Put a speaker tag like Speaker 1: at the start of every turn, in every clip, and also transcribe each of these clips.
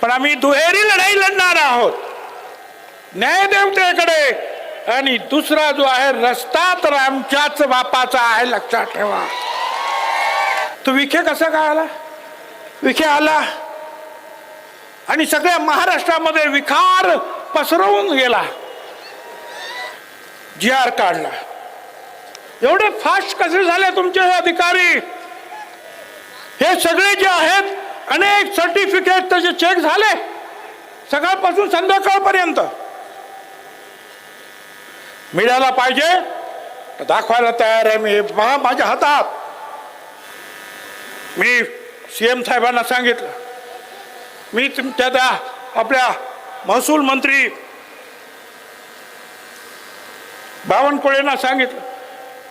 Speaker 1: पण आम्ही दुहेरी लढाई लढणार आहोत. न्यायदेवतेकडे आणि दुसरा जो आहे रस्ता तर आमच्याच बापाचा आहे लक्षात ठेवा. तो विखे कसा काय आला? विखे आला. आणि सगळ्या महाराष्ट्रामध्ये विखार पसरवून गेला. जी आर काढला. एवढे फास्ट कसे झाले तुमचे हे अधिकारी? हे सगळे जे आहेत अनेक सर्टिफिकेट त्याचे चेक झाले. सकाळपासून संध्याकाळपर्यंत. मिळायला पाहिजे तर दाखवायला तयार आहे मी. हे माझ्या हातात. मी सी एम साहेबांना सांगितलं. मी तुमच्या त्या आपल्या महसूल मंत्री बावनकुळेंना सांगितलं.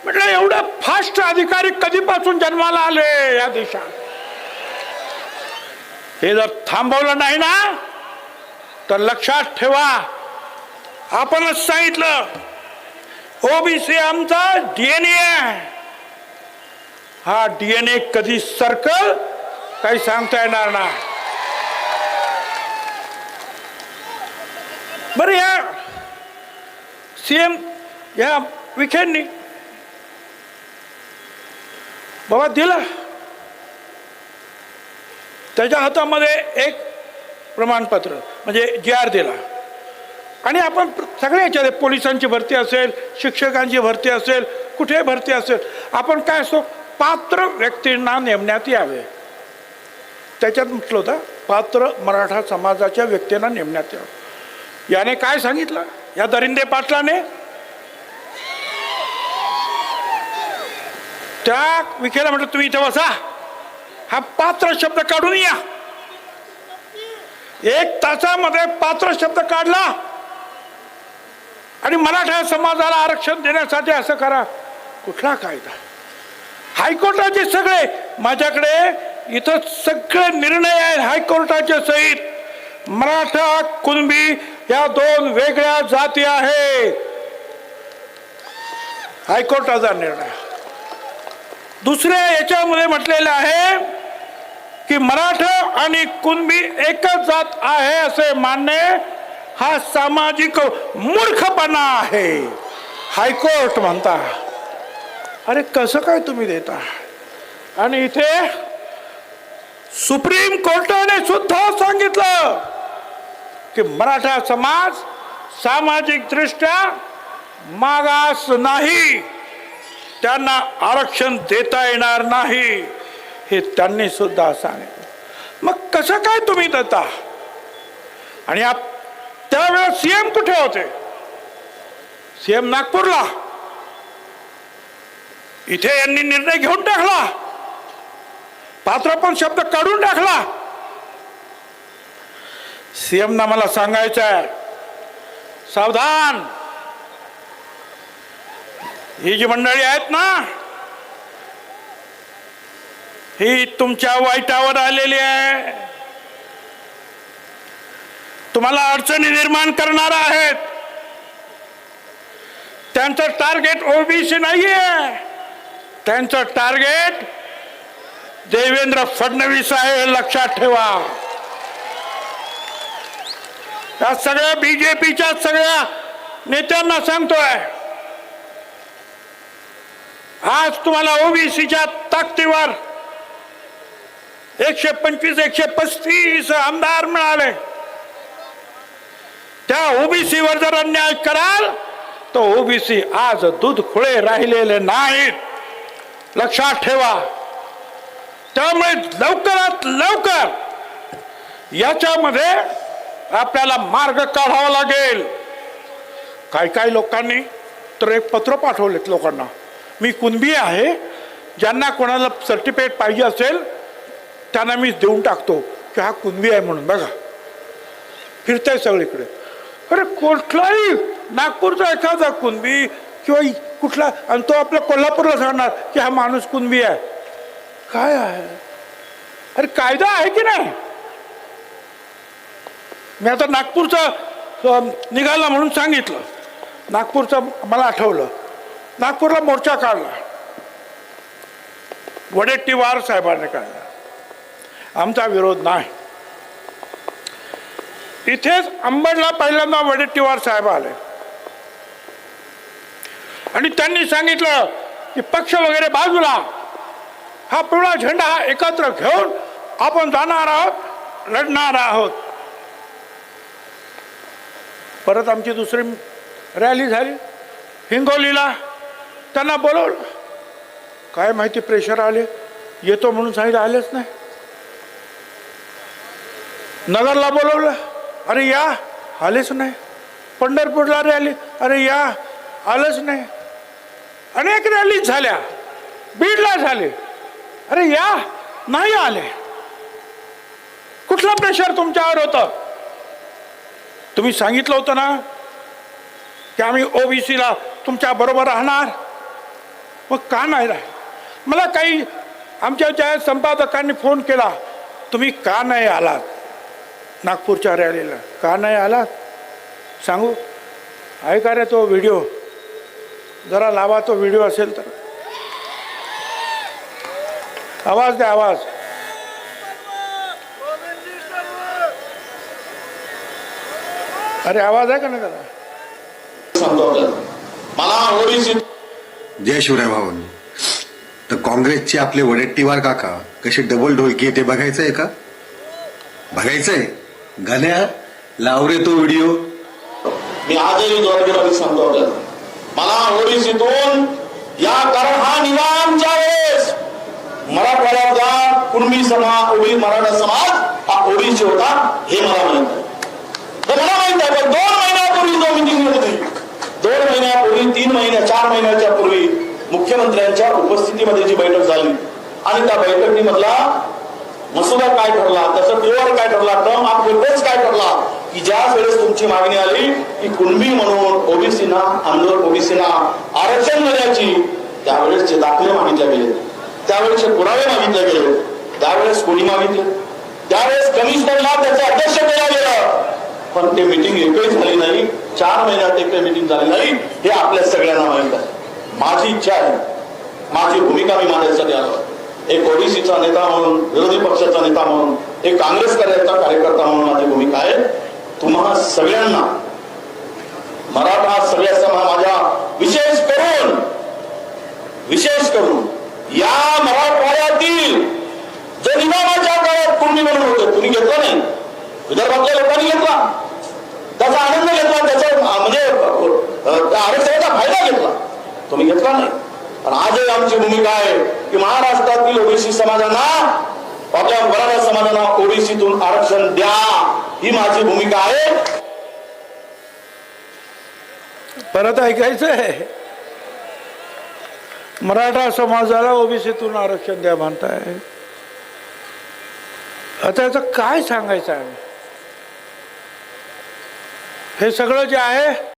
Speaker 1: म्हटलं एवढं फास्ट अधिकारी कधीपासून जन्माला आले या देशात? हे जर थांबवलं नाही ना तर लक्षात ठेवा. आपणच सांगितलं ओबीसी आमचा डीएनए आहे. हा डीएनए कधी सरकल काही सांगता येणार नाही. बरं या सीएम या विखेंनी. बाबा दिला. त्याच्या हातामध्ये एक प्रमाणपत्र म्हणजे जे आर दिला. आणि आपण सगळे याच्यात पोलिसांची भरती असेल शिक्षकांची भरती असेल कुठे भरती असेल आपण काय असतो पात्र व्यक्तींना नेमण्यात यावे. त्याच्यात म्हटलं होतं पात्र मराठा समाजाच्या व्यक्तींना नेमण्यात यावं. याने काय सांगितलं? या दरिंदे पाटलाने? त्या विखेला म्हटलं तुम्ही इथे बसा. हा पात्र शब्द काढून या. एक तासामध्ये पात्र शब्द काढला. आणि मराठा समाजाला आरक्षण देण्यासाठी असं करा. कुठला कायदा? हायकोर्टाचे सगळे माझ्याकडे इथं सगळे निर्णय आहेत हायकोर्टाचे सहित. मराठा कुणबी या दोन वेगळ्या जाती आहेत. हायकोर्टाचा निर्णय. दुसऱ्या याच्यामध्ये म्हटलेलं आहे की मराठा आणि कुणबी एकच जात आहे असे मानणे हा सामाजिक मूर्खपणा आहे. हायकोर्ट म्हणता. अरे कसं काय तुम्ही देता? आणि इथे सुप्रीम कोर्टाने सुद्धा सांगितलं की मराठा समाज सामाजिक दृष्ट्या मागास नाही. त्यांना आरक्षण देता येणार नाही. हे त्यांनी सुद्धा सांगितलं. मग कसं काय तुम्ही देता आणि आप त्यावेळेस सीएम कुठे होते? सीएम नागपूरला. इथे यांनी निर्णय घेऊन टाकला. पात्र पण शब्द काढून टाकला. सीएम ना मला सांगायचं आहे. सावधान. ही जी मंडळी आहेत ना ही तुमच्या वाईटावर आलेली आहे. तुम्हाला अडचणी निर्माण करणार आहेत. त्यांचं टार्गेट ओबीसी नाही आहे त्यांचं टार्गेट देवेंद्र फडणवीस आहे हे लक्षात ठेवा. या सगळ्या बीजेपीच्या सगळ्या नेत्यांना सांगतोय. आज तुम्हाला ओबीसीच्या ताकदीवर एकशे पंचवीस एकशे पस्तीस आमदार मिळाले. त्या ओबीसीवर जर अन्याय कराल तर ओबीसी आज दूध खुळे राहिलेले नाहीत. लक्षात ठेवा. त्यामुळे लवकरात लवकर याच्यामध्ये आपल्याला मार्ग काढावा लागेल. काही काही लोकांनी तर एक पत्र पाठवलेत लोकांना. मी कुणबी आहे ज्यांना कोणाला सर्टिफिकेट पाहिजे असेल त्यांना मी देऊन टाकतो की हा कुणबी आहे म्हणून बघा. फिरताय सगळीकडे. अरे कुठलाही नागपूरचा एखादा कुणबी किंवा कुठला आणि तो आपल्या कोल्हापूरला सांगणार की हा माणूस कुणबी आहे? काय आहे? अरे कायदा आहे की नाही? मी आता नागपूरचा निघाला म्हणून सांगितलं. नागपूरचं मला आठवलं. नागपूरला मोर्चा काढला. वडेट्टीवार साहेबांनी काढला. आमचा विरोध नाही. इथेच अंबडला पहिल्यांदा वडेट्टीवार साहेब आले. आणि त्यांनी सांगितलं की पक्ष वगैरे बाजूला हा पिवळा झेंडा हा एकत्र घेऊन आपण जाणार आहोत लढणार आहोत. परत आमची दुसरी रॅली झाली. हिंगोलीला त्यांना बोलवलं. काय माहिती प्रेशर आले. येतो म्हणून सांगितलं आलेच नाही. नगरला बोलवलं. अरे या आलेच नाही. पंढरपूरला रॅली अरे या आलंच नाही. अनेक रॅली झाल्या. बीडला झाले. अरे या नाही आले. कुठलं प्रेशर तुमच्यावर होतं? तुम्ही सांगितलं होतं ना की आम्ही ओबीसीला तुमच्या बरोबर राहणार. मग का नाही राह मला काही आमच्या ज्या संपादकांनी फोन केला तुम्ही का नाही आलात? नागपूरच्या रॅलीला. का नाही आलात सांगू? आहे का रे तो व्हिडिओ? जरा लावा तो व्हिडिओ असेल तर. आवाज द्या आवाज. अरे आवाज आहे का नाही त्याला?
Speaker 2: जय शिवराय भावन तर काँग्रेसचे आपले वडेट्टीवार काका कसे डबल ढोलकी आहे ते बघायचंय का? बघायचंय. गण्या लाव रे तो व्हिडिओ
Speaker 3: मी आजही द्वारकेला सांगतो मला मला ओबीसीतून या कारण हा निवामच्या वेळेस. मराठवाड्यातला कुणबी समाज ओबी मराठा समाज हा ओबीसी होता हे मला माहीत आहे. मला माहीत आहे पण दोन महिन्यापूर्वी जो मिटिंग होती दोन महिन्यापूर्वी तीन महिन्या चार महिन्याच्या पूर्वी मुख्यमंत्र्यांच्या उपस्थितीमध्ये जी बैठक झाली आणि त्या बैठकीमधला मसुदा काय ठरला त्याचा टीओआर काय ठरला टर्म ऑफ रेफरन्स काय ठरला की ज्या वेळेस तुमची मागणी आली की कुणबी म्हणून ओबीसीना आंदोलन ओबीसीना आरक्षण देण्याची त्यावेळेसचे दाखले मागितले गेले त्यावेळेसचे पुरावे मागितले गेले त्यावेळेस कोणी मागितले? त्यावेळेस कमिशनरला त्याचं अध्यक्ष केलं गेलं. पण ते मिटिंग एकही झाली नाही चार महिन्यात एक मिटिंग झाली नाही हे आपल्या सगळ्यांना माहीत आहे. माझी इच्छा आहे माझी भूमिका मी मांडण्यासाठी आलो एक ओबीसीचा नेता म्हणून विरोधी पक्षाचा नेता म्हणून एक काँग्रेस कार्याचा कार्यकर्ता म्हणून माझी भूमिका आहे. तुम्हा सगळ्यांना मराठा सगळ्या समा माझ्या विशेष करून विशेष करून या मराठवाड्यातील जो निजामाच्या काळात कुणी म्हणून होते तुम्ही घेतला नाही. विदर्भातल्या लोकांनी घेतला. त्याचा आनंद घेतला त्याचा अं, म्हणजे अं, त्या आरक्षणाचा फायदा घेतला तुम्ही घेतला नाही पण आजही भूमिका आहे की महाराष्ट्रातील ओबीसी समाजांना आपल्या मराठा समाजाला ओबीसीतून आरक्षण द्या ही माझी भूमिका आहे.
Speaker 1: परत ऐकायचं आहे मराठा समाजाला ओबीसीतून आरक्षण द्या म्हणताय. आता याचं काय सांगायचं आहे? हे सगळं जे आहे